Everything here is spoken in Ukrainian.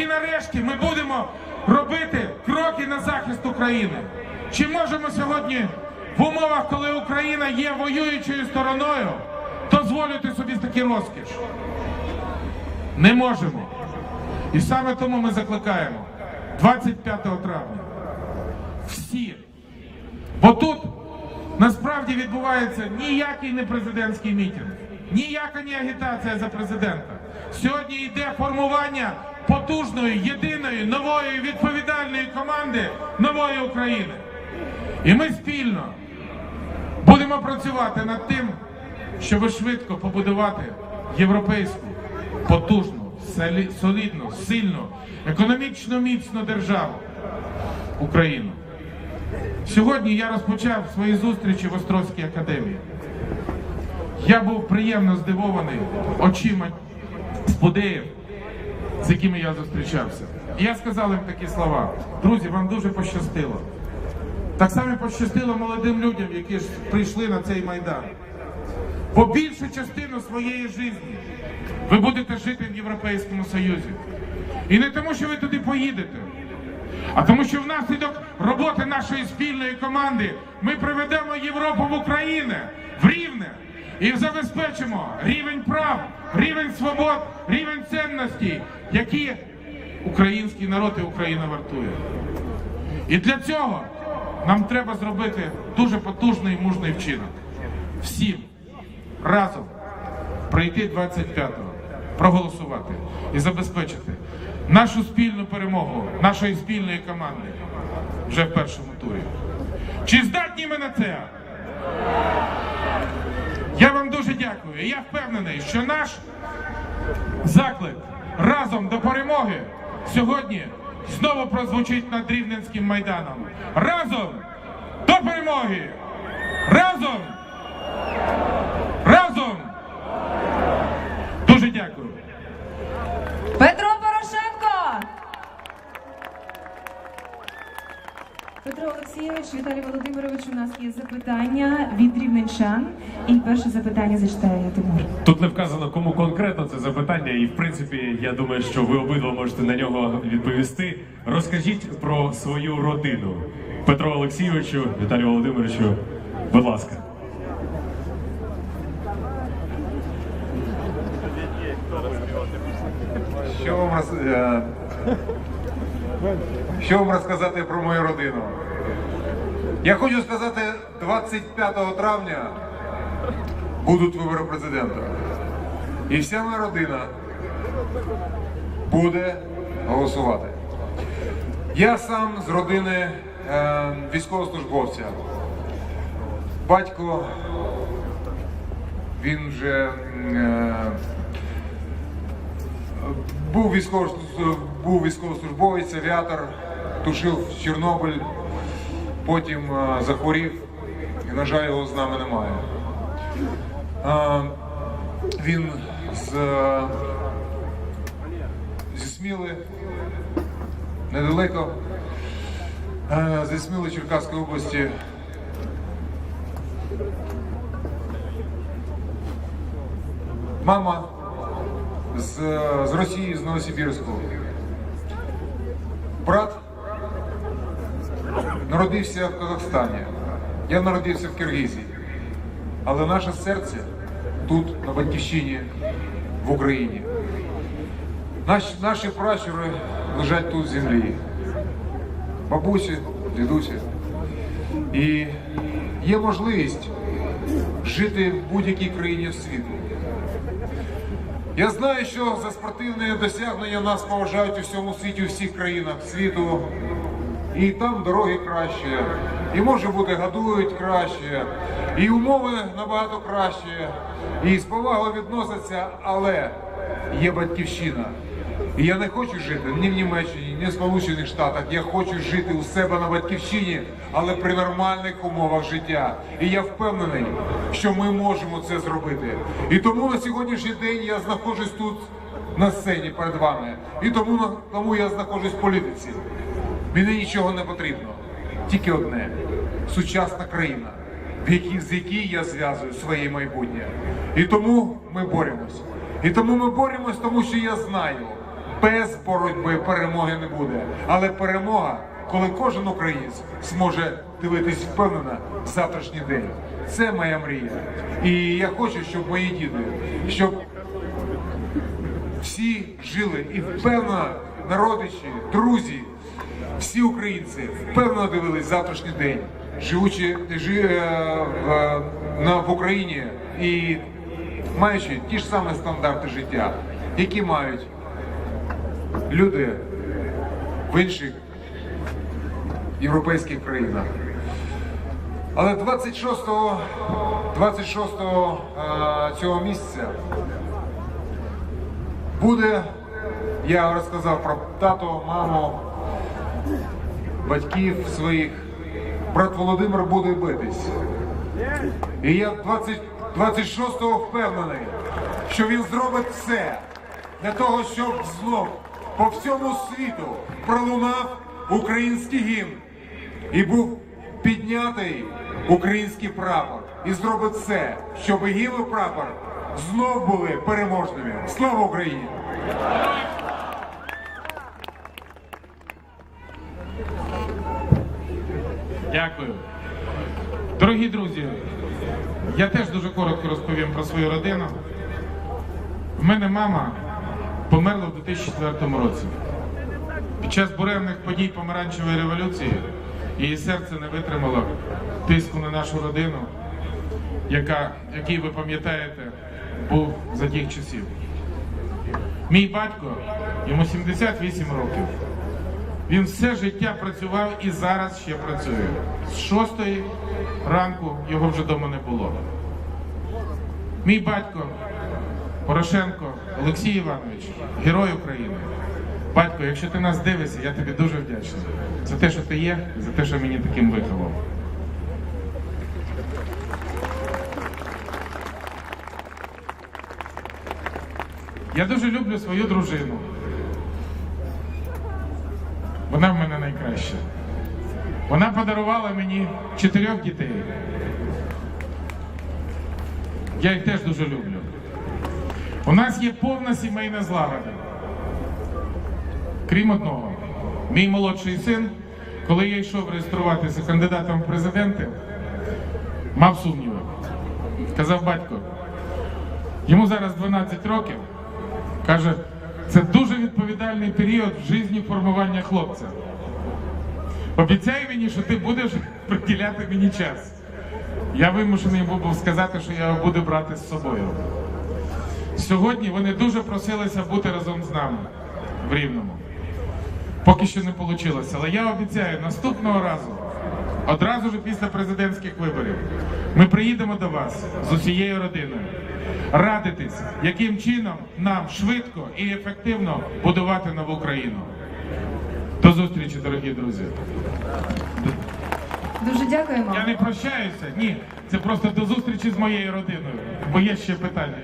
поки нарешті ми будемо робити кроки на захист України. Чи можемо сьогодні в умовах, коли Україна є воюючою стороною, дозволити собі такі розкіш? Не можемо. І саме тому ми закликаємо 25 травня всі. Бо тут насправді відбувається ніякий не президентський мітинг, ніяка не агітація за президента. Сьогодні йде формування потужної, єдиної, нової відповідальної команди нової України. І ми спільно будемо працювати над тим, щоб швидко побудувати європейську, потужну, солідну, сильну, економічно міцну державу Україну. Сьогодні я розпочав свої зустрічі в Острозькій академії. Я був приємно здивований очима спудеїв, з якими я зустрічався. І я сказав їм такі слова: друзі, вам дуже пощастило. Так само пощастило молодим людям, які ж прийшли на цей майдан. Бо більшу частину своєї житті ви будете жити в Європейському Союзі. І не тому, що ви туди поїдете, а тому, що внаслідок роботи нашої спільної команди ми приведемо Європу в Україну в рівне і забезпечимо рівень прав, рівень свобод, рівень цінностей, які український народ і Україна вартує. І для цього нам треба зробити дуже потужний і мужний вчинок. Всім разом прийти 25-го, проголосувати і забезпечити нашу спільну перемогу нашої спільної команди вже в першому турі. Чи здатні ми на це? Дякую. Я впевнений, що наш заклик разом до перемоги сьогодні знову прозвучить над Рівненським майданом. Разом до перемоги! Разом! Разом! Дуже дякую. Петро Порошенко! Петро Олексійович, Віталій Володимирович, у нас є від рівненчан. І перше запитання зачитає Тимур. Тут не вказано, кому конкретно це запитання, і в принципі, я думаю, що ви обидва можете на нього відповісти. Розкажіть про свою родину. Петро Олексійовичу, Віталію Володимировичу, будь ласка. Що вам, роз... е, що вам розказати про мою родину? Я хочу сказати, 25 травня будуть вибори президента. І вся моя родина буде голосувати. Я сам з родини е, військовослужбовця. Батько, він вже е, був військово був військовослужбовець, авіатор, тушив Чорнобиль, потім е, захворів, і, на жаль, його з нами немає. Е, він з, е, зі Сміли, недалеко, зі Сміли Черкаської області. Мама з, з Росії, з Новосибірську. Брат народився в Казахстані. Я народився в Киргизії. Але наше серце тут, на батьківщині, в Україні. Наші, наші пращури лежать тут в землі. Бабусі, дідусі. І є можливість жити в будь-якій країні світу. Я знаю, що за спортивні досягнення нас поважають у всьому світі, у всіх країнах світу. І там дороги кращі, і може бути годують краще, і умови набагато кращі, і з повагою відносяться, але є батьківщина. І я не хочу жити ні в Німеччині, ні в Сполучених Штатах. Я хочу жити у себе на батьківщині, але при нормальних умовах життя. І я впевнений, що ми можемо це зробити. І тому на сьогоднішній день я знаходжусь тут на сцені перед вами. І тому, тому я знаходжусь в політиці. Мені нічого не потрібно. Тільки одне сучасна країна, в якій, з якій я зв'язую своє майбутнє. І тому ми боремось. І тому ми боремось, тому що я знаю, без боротьби перемоги не буде. Але перемога, коли кожен українець зможе дивитись впевнено в завтрашній день. Це моя мрія. І я хочу, щоб мої діти, щоб всі жили і впевнено народичі, друзі, всі українці впевнено дивились завтрашній день, живучи жи, е, в, на, в Україні і маючи ті ж самі стандарти життя, які мають люди в інших європейських країнах. Але 26-го 26-го е, цього місяця буде, я розказав про тато, маму, батьків своїх. Брат Володимир буде битись. І я 20, 26-го впевнений, що він зробить все для того, щоб знов по всьому світу пролунав український гімн і був піднятий український прапор. І зробить все, щоб гімн і прапор знов були переможними. Слава Україні! Дякую. Дорогі друзі, я теж дуже коротко розповім про свою родину. В мене мама померла в 2004 році. Під час буремних подій помаранчевої революції її серце не витримало тиску на нашу родину, яка, який ви пам'ятаєте, був за тих часів. Мій батько, йому 78 років. Він все життя працював і зараз ще працює. З шостої ранку його вже вдома не було. Мій батько Порошенко Олексій Іванович, герой України. Батько, якщо ти нас дивишся, я тобі дуже вдячний за те, що ти є, за те, що мені таким виховав. Я дуже люблю свою дружину. Найкраща. Вона подарувала мені чотирьох дітей. Я їх теж дуже люблю. У нас є повна сімейна злагода. Крім одного, мій молодший син, коли я йшов реєструватися кандидатом в президенти, мав сумніви. Казав батько, йому зараз 12 років. Каже, це дуже відповідальний період в житті формування хлопця. Обіцяй мені, що ти будеш приділяти мені час. Я вимушений був сказати, що я його буду брати з собою. Сьогодні вони дуже просилися бути разом з нами в Рівному. Поки що не вийшло. Але я обіцяю, наступного разу, одразу ж після президентських виборів, ми приїдемо до вас з усією родиною. Радитись, яким чином нам швидко і ефективно будувати нову країну. До зустрічі, дорогі друзі. Дуже дякуємо. Я не прощаюся. Ні, це просто до зустрічі з моєю родиною, бо є ще питання.